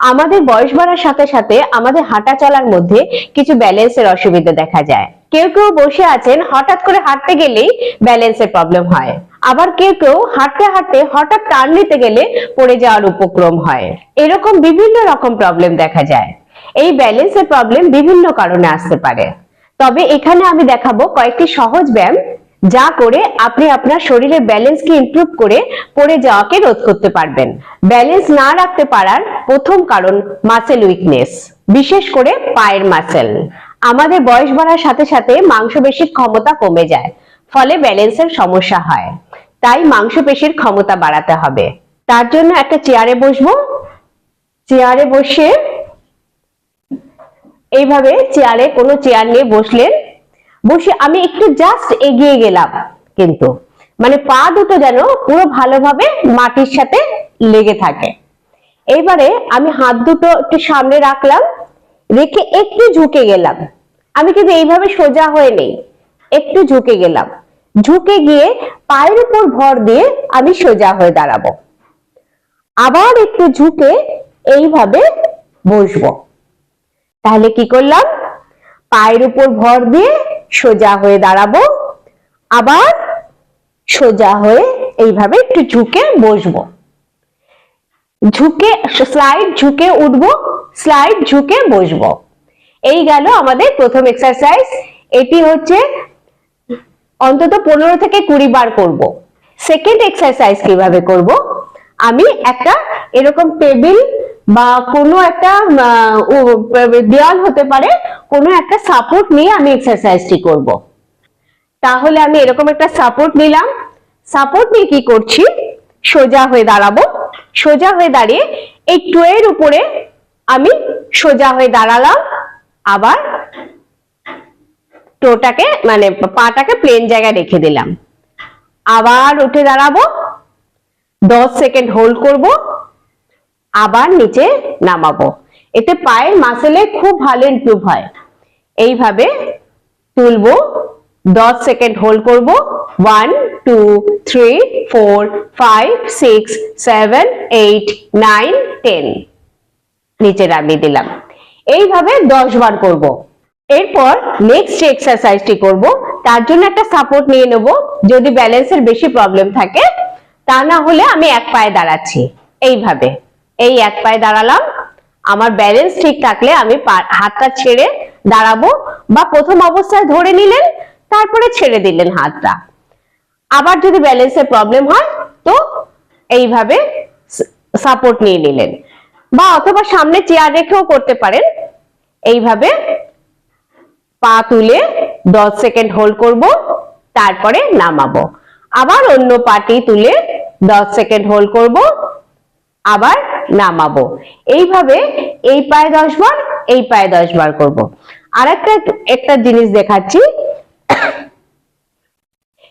আমাদের বয়স বাড়ার সাথে সাথে আমাদের হাঁটা চলার মধ্যে কিছু ব্যালেন্সের অসুবিধা দেখা যায়। কেউ কেউ বসে আছেন, হঠাৎ করে হাঁটতে গেলেই ব্যালেন্সের প্রবলেম হয়। আবার কেউ কেউ হাঁটতে হাঁটতে হঠাৎ টার্ন নিতে গেলে পড়ে যাওয়ার উপক্রম হয়। এরকম বিভিন্ন রকম প্রবলেম দেখা যায়। এই ব্যালেন্সের প্রবলেম বিভিন্ন কারণে আসতে পারে। তবে এখানে আমি দেখাবো কয়েকটি সহজ ব্যায়াম যা করে আপনি আপনার শরীরের ব্যালেন্সকে ইমপ্রুভ করে পড়ে যাওয়াকে রোধ করতে পারবেন। ব্যালেন্স না রাখতে পারার প্রথম কারণ মাসেল উইকনেস বিশেষ করে পায়ের মাসেল আমাদের বয়স বাড়ার সাথে সাথে মাংসপেশির ক্ষমতা কমে যায়, ফলে ব্যালেন্সের সমস্যা হয়। তাই মাংসপেশির ক্ষমতা বাড়াতে হবে। তার জন্য একটা চেয়ারে বসবো। চেয়ারে বসে এইভাবে চেয়ারে কোনো চেয়ার নিয়ে বসলেন বসে আমি একটু জাস্ট এগিয়ে গেলাম কিন্তু। মানে পা দুটো যেন পুরো ভালোভাবে মাটির সাথে লেগে থাকে। এইবারে আমি হাত দুটো একটু সামনে রাখলাম, রেখে একটু ঝুঁকে গেলাম। আমি কিন্তু এইভাবে সোজা হয়ে নেই, একটু ঝুঁকে গেলাম। ঝুঁকে গিয়ে পায়ের উপর ভর দিয়ে আমি সোজা হয়ে দাঁড়াবো। আবার একটু ঝুঁকে এইভাবে বসবো। তাহলে কি করলাম? পায়ের উপর ভর দিয়ে সোজা হয়ে দাঁড়াবো, আবার সোজা হয়ে এইভাবে একটু ঝুঁকে বসবো। ঝুঁকে স্লাইড ঝুঁকে উঠবো স্লাইড ঝুঁকে বসবো। এই গেল আমাদের প্রথম এক্সারসাইজ এটি হচ্ছে অন্তত পনেরো থেকে কুড়ি বার করব। সেকেন্ড এক্সারসাইজ কীভাবে করব? আমি একটা এরকম টেবিল বা কোনো একটা দেওয়াল হতে পারে, কোনো একটা সাপোর্ট নিয়ে আমি এক্সারসাইজটি করব। তাহলে আমি এরকম একটা সাপোর্ট নিলাম। সাপোর্ট নিয়ে কি করছি? সোজা হয়ে দাঁড়াবো। সোজা হয়ে দাঁড়িয়ে এই ট্রের উপরে আমি সোজা হয়ে দাঁড়ালাম। আবার টোটাকে মানে পাটাকে প্লেন জায়গায় রেখে দিলাম। আবার উঠে দাঁড়াবো। দশ সেকেন্ড হোল্ড করব। আবার নিচে নামাবো। এতে পায়ের মাসেলে খুব ভালো ইমপ্রুভ হয়। এইভাবে তুলবো, দশ সেকেন্ড হোল্ড করব। One two three four five six seven eight nine ten নিচে নামিয়ে দিলাম। এইভাবে দশ বার করব। এরপর নেক্সট যে এক্সারসাইজটি করব, তার জন্য একটা সাপোর্ট নিয়ে নেব। যদি ব্যালেন্সের বেশি প্রবলেম থাকে, তা না হলে আমি এক পায়ে দাঁড়াচ্ছি। এইভাবে। এই এক পায়ে দাঁড়ালাম। আমার ব্যালেন্স ঠিক থাকলে আমি হাতটা ছেড়ে দাঁড়াবো বা প্রথম অবস্থায় ধরে নিলেন, তারপরে ছেড়ে দিলেন হাতটা। আবার যদি ব্যালেন্সের প্রবলেম হয়, তো এইভাবে সাপোর্ট নিয়ে নিলেন। বা অথবা সামনে চেয়ার রেখেও করতে পারেন। এইভাবে পা তুলে দশ সেকেন্ড হোল্ড করব, তারপরে নামাবো। আবার অন্য পাটি তুলে দশ সেকেন্ড হোল্ড করব, আবার নামাবো। এইভাবে এই পায়ে দশ বার, এই পায়ে দশ বার করব। আর একটা একটা জিনিস দেখাচ্ছি।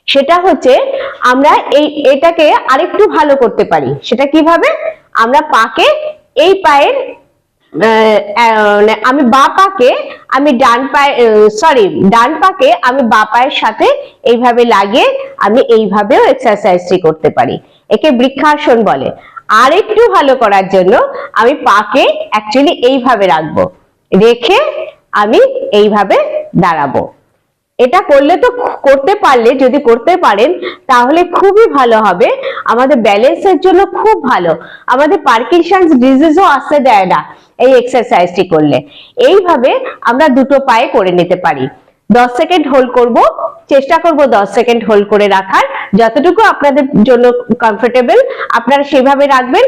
সেটা হচ্ছে আমরা এই এটাকে আরেকটু ভালো করতে পারি। সেটা কীভাবে? আমরা পাকে এই পায়ের মানে আমি বা পাকে আমি ডান পায়ে সরি ডান পাকে আমি বা পায়ের সাথে এইভাবে লাগিয়ে আমি এইভাবেও এক্সারসাইজটি করতে পারি। একে বৃক্ষাসন বলে। আর একটু ভালো করার জন্য আমি পাকে অ্যাকচুয়ালি এইভাবে রাখব। রেখে আমি এইভাবে দাঁড়াবো। এটা করলে তো করতে পারলে, যদি করতে পারেন, তাহলে খুবই ভালো হবে। আমাদের ব্যালেন্সের জন্য খুব ভালো। আমাদের পার্কিনসন্স ডিজিজও আসতে দেয় না এই এক্সারসাইজটি করলে। এইভাবে আমরা দুটো পায়ে করে নিতে পারি। দশ সেকেন্ড হোল্ড করব, চেষ্টা করব দশ সেকেন্ড হোল্ড করে রাখার। যতটুকু আপনাদের জন্য কমফোর্টেবল আপনারা সেভাবে রাখবেন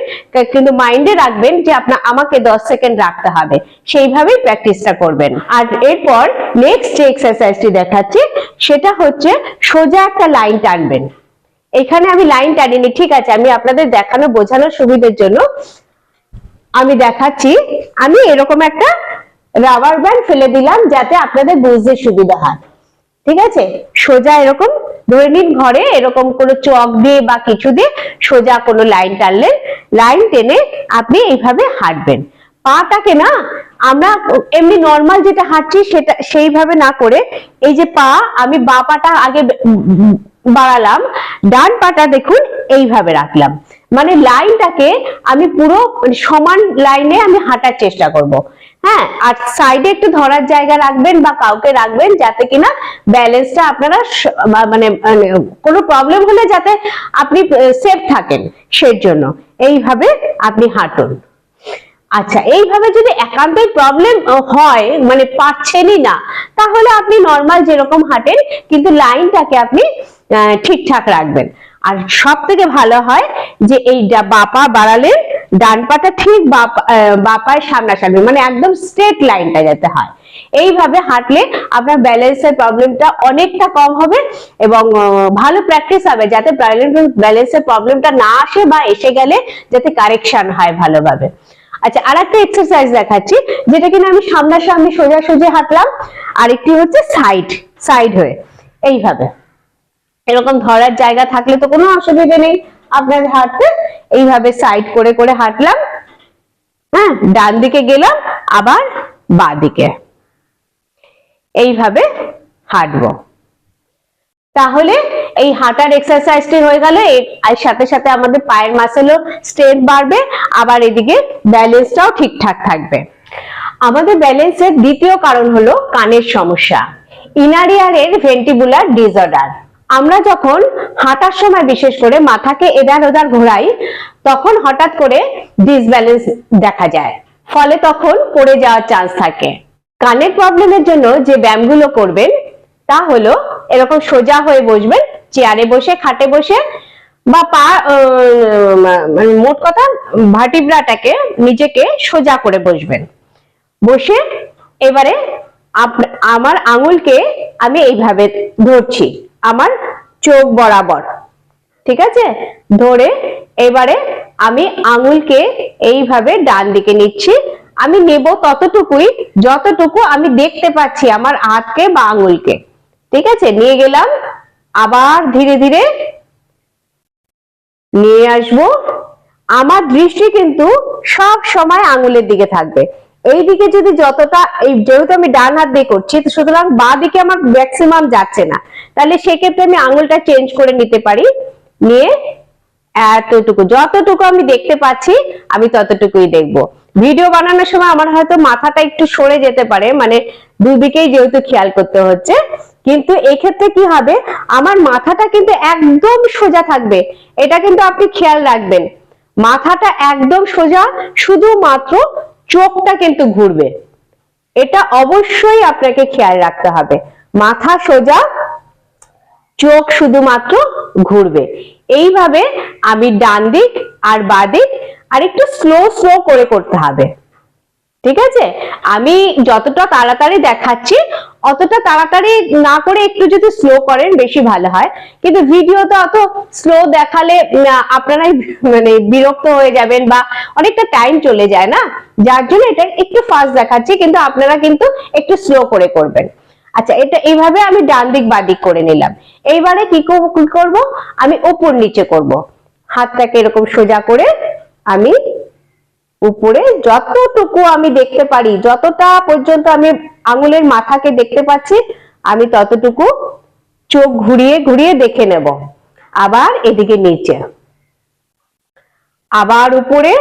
কিন্তু মাইন্ডে রাখবেন যে আপনার আমাকে দশ সেকেন্ড রাখতে হবে। সেইভাবেই প্র্যাকটিসটা করবেন। আর এরপর নেক্সট যে এক্সারসাইজটি দেখাচ্ছি, সেটা হচ্ছে সোজা একটা লাইন টানবেন। এখানে আমি লাইন টানিনি, ঠিক আছে, আমি আপনাদের দেখানো, বোঝানোর সুবিধার জন্য আমি দেখাচ্ছি, আমি এরকম একটা রাবার ব্যান্ড ফেলে দিলাম যাতে আপনাদের বুঝতে সুবিধা হয়। ঠিক আছে? সোজা এরকম ধরে নিন ঘরে এরকম কোনো চক দিয়ে বা কিছু দিয়ে সোজা কোনো লাইন টানলেন। লাইন টেনে আপনি এইভাবে হাঁটবেন। পাটাকে না, আমরা এমনি নর্মাল যেটা হাঁটছি সেটা সেইভাবে না করে এই যে পা, আমি বা পাটা আগে বাড়ালাম, ডান পাটা দেখুন এইভাবে রাখলাম। মানে লাইনটাকে আমি পুরো মানে সমান লাইনে আমি হাঁটার চেষ্টা করব। হ্যাঁ আর সাইডে একটু ধরার জায়গা রাখবেন বা কাউকে রাখবেন যাতে কিনা ব্যালেন্সটা আপনারা মানে মানে কোনো প্রবলেম হলে যাতে আপনি সেফ থাকেন সেই জন্য। এইভাবে আপনি হাঁটুন। আচ্ছা এইভাবে যদি একান্তই প্রবলেম হয় মানে পাচ্ছেনই না, তাহলে আপনি নর্মাল যেরকম হাঁটেন, কিন্তু লাইনটাকে আপনি ঠিকঠাক রাখবেন। আর সব থেকে ভালো হয় যে এই বাপা বাড়ালে ডান পাটা ঠিক বাপায় সামনাসামনি মানে একদম স্ট্রেট লাইনটা যাতে হয়। এইভাবে হাঁটলে আপনার ব্যালেন্সের প্রবলেমটা অনেকটা কম হবে এবং ভালো প্র্যাকটিস হবে যাতে ব্যালেন্সের প্রবলেমটা না আসে বা এসে গেলে যাতে কারেকশন হয় ভালোভাবে। আচ্ছা আর একটা এক্সারসাইজ দেখাচ্ছি, যেটা কিনা আমি সামনাসামনি সোজা সোজা হাঁটলাম। আরেকটি হচ্ছে সাইড সাইড হয়ে। এইভাবে। এরকম ধরার জায়গা থাকলে তো কোনো অসুবিধা নেই। আপনার হাঁটতে এইভাবে সাইড করে করে হাঁটলাম। হ্যাঁ ডান দিকে গেলাম, আবার বাঁ দিকে। এইভাবে হাঁটবো। তাহলে এই হাঁটার এক্সারসাইজটি হয়ে গেল। এর সাথে সাথে আমাদের পায়ের মাসেলও স্ট্রেংথ বাড়বে, আবার এদিকে ব্যালেন্সটাও ঠিকঠাক থাকবে। আমাদের ব্যালেন্সের দ্বিতীয় কারণ হলো কানের সমস্যা। ইনারিয়ারের ভেন্টিবুলার ডিসঅর্ডার আমরা যখন হাঁটার সময় বিশেষ করে মাথাকে এদার ওদার ঘোরাই, তখন হঠাৎ করে ডিসব্যালেন্স দেখা যায়। ফলে তখন পড়ে যাওয়ার চান্স থাকে। কানের প্রবলেমের জন্য যে ব্যায়ামগুলো করবেন, তা হলো এরকম সোজা হয়ে বসবেন চেয়ারে বসে, খাটে বসে, বা পা মানে মোট কথা ভার্টিব্রাটাকে নিজেকে সোজা করে বসবেন। বসে এবারে আমার আঙুলকে আমি এইভাবে ধরছি। আমার চোখ বরাবর। ঠিক আছে? ধরে এবারে আমি আঙুলকে এইভাবে ডান দিকে নিচ্ছি। আমি নেব ততটুকুই, যতটুকু আমি দেখতে পাচ্ছি আমার হাতকে বা আঙুলকে। ঠিক আছে? নিয়ে গেলাম। আবার ধীরে ধীরে নিয়ে আসব। আমার দৃষ্টি কিন্তু সব সময় আঙুলের দিকে থাকবে। এই দিকে যদি যতটা, এই যেহেতু আমি ডান হাত দিয়ে করছি সুতরাং বাঁ দিকে আমার ম্যাক্সিমাম যাচ্ছে না। তাহলে সেক্ষেত্রে আমি আঙুলটা চেঞ্জ করে নিতে পারি। নিয়ে এতটুকু, যতটুকু আমি দেখতে পাচ্ছি, আমি ততটুকুই দেখব। ভিডিও বানানোর সময় আমার হয়তো মাথাটা একটু সরে যেতে পারে মানে দুদিকেই যেহেতু খেয়াল করতে হচ্ছে। কিন্তু এক্ষেত্রে কি হবে, আমার মাথাটা কিন্তু একদম সোজা থাকবে। এটা কিন্তু আপনি খেয়াল রাখবেন। মাথাটা একদম সোজা, শুধুমাত্র চোখটা কিন্তু ঘুরবে। এটা অবশ্যই আপনাকে খেয়াল রাখতে হবে। মাথা সোজা, চোখ শুধুমাত্র ঘুরবে। এইভাবে আমি ডান দিক আর বাদিক আর একটু স্লো স্লো করে করতে হবে। ঠিক আছে? আমি যতটা তাড়াতাড়ি দেখাচ্ছি, অতটা তাড়াতাড়ি না করে একটু যদি স্লো করেন বেশি ভালো হয়। কিন্তু ভিডিওতে অত স্লো দেখালে আপনারাই মানে বিরক্ত হয়ে যাবেন বা অনেকটা টাইম চলে যায় না? যার জন্য এটা একটু ফাস্ট দেখাচ্ছি, কিন্তু আপনারা কিন্তু একটু স্লো করে করবেন। আচ্ছা এটা এইভাবে আমি ডান দিক বাঁ দিক করে নিলাম। এইবারে কি করব আমি ওপর নিচে করব। হাতটাকে এরকম সোজা করে আমি উপরে যতটুকু আমি দেখতে পারি, যতটা পর্যন্ত আমি আঙুলের মাথাকে দেখতে পাচ্ছি, আমি ততটুকু চোখ ঘুরিয়ে ঘুরিয়ে দেখে নেব। আবার এদিকে নিচে। আবার উপরে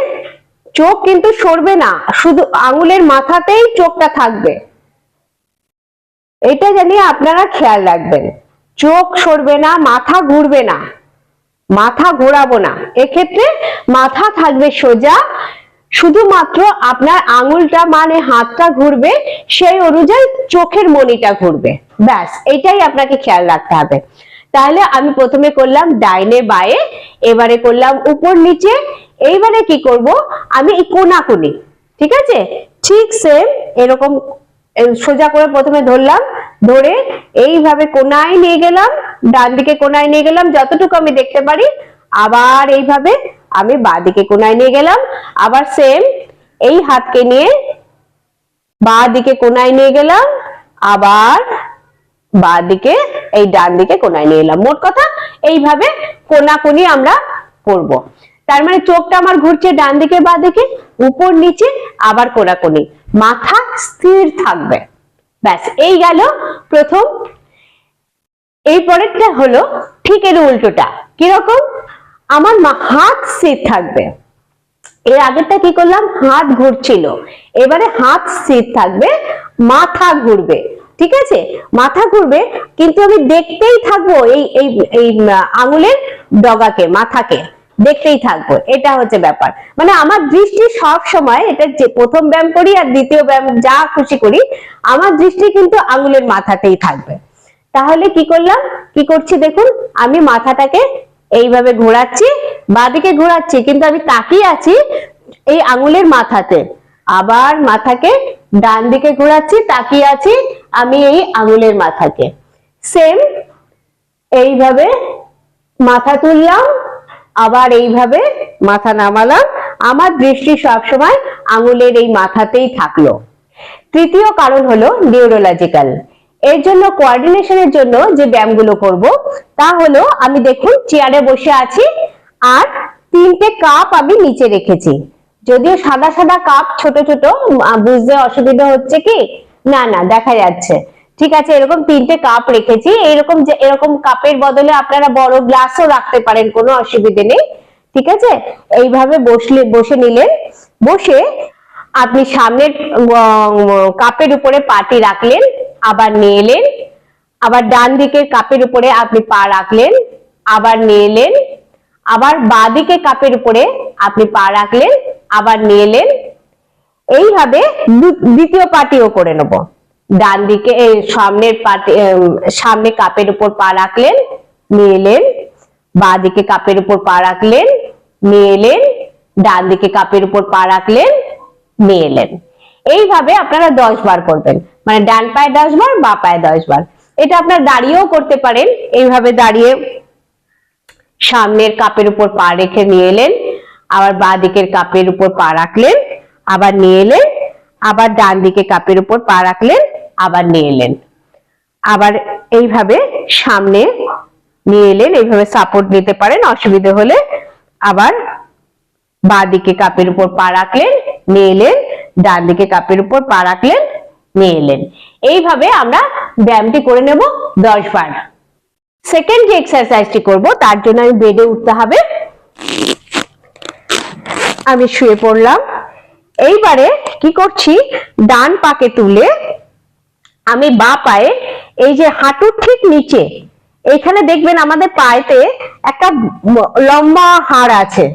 চোখ কিন্তু সরবে না, শুধু আঙুলের মাথাতেই চোখটা থাকবে। এটা জানি আপনারা খেয়াল রাখবেন। চোখ সরবে না, মাথা ঘুরবে না। মাথা ঘোরাবো না। এক্ষেত্রে মাথা থাকবে সোজা শুধুমাত্র আপনার আঙুলটা মানে হাতটা ঘুরবে, সেই অনুযায়ী চোখের মনিটা ঘুরবে। ব্যাস, এটাই আপনাকে খেয়াল রাখতে হবে। তাহলে আমি প্রথমে করলাম ডাইনে বায়ে, এবারে করলাম উপর নিচে, এইবারে কি করব? আমি কোনাকুনি, ঠিক আছে? ঠিক সেম এরকম সোজা করে প্রথমে ধরলাম, ধরে এইভাবে কোনায় নিয়ে গেলাম, ডান দিকে কোনায় নিয়ে গেলাম, যতটুকু আমি দেখতে পারি, আবার এইভাবে আমি বাঁ দিকে কোনায় নিয়ে গেলাম, আবার সেম এই হাতকে নিয়ে বাঁ দিকে কোনায় নিয়ে গেলাম, আবার বাঁ দিকে এই ডান দিকে কোনায় নিয়ে এলাম। মোট কথা এইভাবে কোনাকুনি আমরা করব তার মানে চোখটা আমার ঘুরছে ডান দিকে বাঁ দিকে উপর নিচে, আবার কোনাকুনি মাথা স্থির থাকবে। ব্যাস, এই গেল প্রথম। এই পরেরটা হলো ঠিক এর উল্টোটা। কীরকম? আমার হাত স্থির থাকবে। এর আগেরটা কি করলাম? হাত ঘুরছিল। এবারে হাত স্থির থাকবে, মাথা ঘুরবে। ঠিক আছে? মাথা ঘুরবে, কিন্তু আমি দেখতেই থাকব এই এই এই আঙুলের ডগাকে, মাথাকে। দেখতেই থাকব, এটা হচ্ছে ব্যাপার। মানে আমার দৃষ্টি সব সময়, এটা যে প্রথম ব্যায়াম করি আর দ্বিতীয় ব্যায়াম যা খুশি করি, আমার দৃষ্টি কিন্তু আঙুলের মাথাতেই থাকবে। তাহলে কি করলাম? কি করছি দেখুন, আমি মাথাটাকে এইভাবে ঘোরাচ্ছি, বাঁদিকে ঘোরাচ্ছি, কিন্তু আমি তাকিয়ে আছি এই আঙুলের মাথাতে। আবার মাথাকে ডান দিকে ঘোরাচ্ছি, তাকিয়ে আছি আমি এই আঙুলের মাথাকে। সেম এইভাবে মাথা তুললাম, আবার এইভাবে মাথা নামালাম। আমার দৃষ্টি সবসময় আঙুলের এই মাথাতেই থাকল। তৃতীয় কারণ হলো নিউরোলজিক্যাল এর জন্য কোঅর্ডিনেশনের জন্য যে ব্যায়ামগুলো করব, তা হলো আমি দেখুন চেয়ারে বসে আছি আর তিনটে কাপ আমি নিচে রেখেছি। যদিও সাদা সাদা কাপ ছোট ছোট বুঝতে অসুবিধা হচ্ছে কি? না না, দেখা যাচ্ছে। ঠিক আছে, এরকম তিনটে কাপ রেখেছি। এরকম যে, এরকম কাপের বদলে আপনারা বড় গ্লাসও রাখতে পারেন, কোনো অসুবিধে নেই। ঠিক আছে? এইভাবে বসলে, বসে নিলেন। বসে আপনি সামনের কাপের উপরে পাটি রাখলেন। আবার নিয়ে এলেন আবার ডান দিকের কাপের উপরে আপনি পা রাখলেন, আবার নিয়ে এলেন আবার বাঁ দিকের কাপের উপরে আপনি পা রাখলেন, আবার নিয়ে এলেন এইভাবে দ্বিতীয় পাটিও করে নেব। ডান দিকে সামনের পাটি সামনে কাপের উপর পা রাখলেন নিয়ে এলেন বাঁ দিকে কাপের উপর পা রাখলেন নিয়ে এলেন ডান দিকে কাপের উপর পা রাখলেন নিয়ে এলেন এইভাবে আপনারা দশ বার করবেন। মানে ডান পায়ে দশ বার, বা পায়ে দশ বার। এটা আপনারা দাঁড়িয়েও করতে পারেন। এইভাবে দাঁড়িয়ে সামনের কাপের উপর পা রেখে নিয়ে এলেন, আবার বাঁ দিকের কাপের উপর পা রাখলেন, আবার নিয়ে এলেন, আবার ডান দিকে কাপের উপর পা রাখলেন, আবার নিয়ে এলেন। আবার এইভাবে সামনে নিয়ে এলেন, এইভাবে সাপোর্ট নিতে পারেন, অসুবিধা হলে। আবার বাঁ দিকে কাপের উপর পা রাখলেন, নিয়ে এলেন, ডান দিকে কাপের উপর পা রাখলেন নিয়ে এলেন। এইভাবে আমরা ব্যায়ামটি করে নেব দশ বার। সেকেন্ড যে এক্সারসাইজটি করব, তার জন্য আমি বেডে উঠতে হবে। আমি শুয়ে পড়লাম। এইবারে কি করছি? ডান পাকে তুলে আমি বা পায়ে এই যে হাঁটুর ঠিক নিচে, এইখানে দেখবেন আমাদের পায়েতে একটা লম্বা হাড় আছে।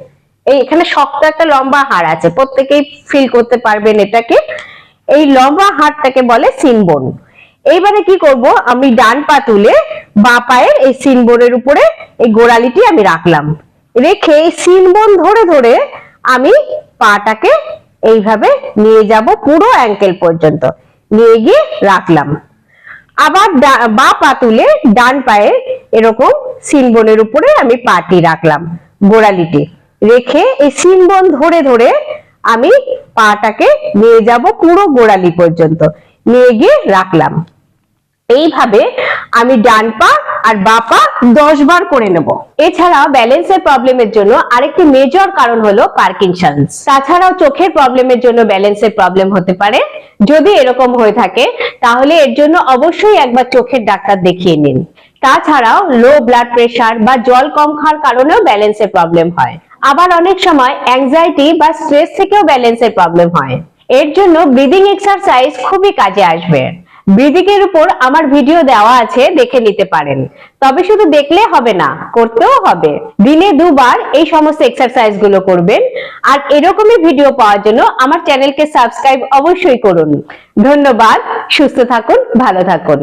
এই এখানে শক্ত একটা লম্বা হাড় আছে। প্রত্যেকেই ফিল করতে পারবেন এটাকে। এই লম্বা হাড়টাকে বলে সিনবোন এইবারে কি করব? আমি ডান পা তুলে বা পায়ের এই সিনবোনের উপরে এই গোড়ালিটি আমি রাখলাম। রেখে এই সিনবোন ধরে ধরে আমি পাটাকে এইভাবে নিয়ে যাব পুরো অ্যাঙ্কেল পর্যন্ত। নিয়ে গিয়ে রাখলাম। আবার বা পা তুলে ডান পায়ে এরকম সিনবনের উপরে আমি পাটি রাখলাম গোড়ালিটি। রেখে এই সিনবন ধরে ধরে আমি পাটাকে নিয়ে যাব পুরো গোড়ালি পর্যন্ত। নিয়ে গিয়ে রাখলাম। এইভাবে আমি ডান পা আর বা পা দশ বার করে নেব। এছাড়া ব্যালেন্সের প্রবলেমের জন্য আরেকটি মেজর কারণ হলো পার্কিনসন্স তাছাড়াও চোখের প্রবলেমের জন্য ব্যালেন্সের প্রবলেম হতে পারে। যদি এরকম হয়ে থাকে, তাহলে এর জন্য অবশ্যই একবার চোখের ডাক্তার দেখিয়ে নিন। তাছাড়াও লো ব্লাড প্রেশার বা জল কম খাওয়ার কারণেও ব্যালেন্সের প্রবলেম হয়। আবার অনেক সময় অ্যাংজাইটি বা স্ট্রেস থেকেও ব্যালেন্সের প্রবলেম হয়। এর জন্য ব্রিদিং এক্সারসাইজ খুবই কাজে আসবে। ব্রিদিং এর উপর আমার ভিডিও দেওয়া আছে, দেখে নিতে পারেন। তবে শুধু দেখলে হবে না, করতেও হবে। দিনে দুবার এই সমস্ত এক্সারসাইজগুলো করবেন। আর এরকমই ভিডিও পাওয়ার জন্য আমার চ্যানেলকে সাবস্ক্রাইব অবশ্যই করুন। ধন্যবাদ, সুস্থ থাকুন, ভালো থাকুন।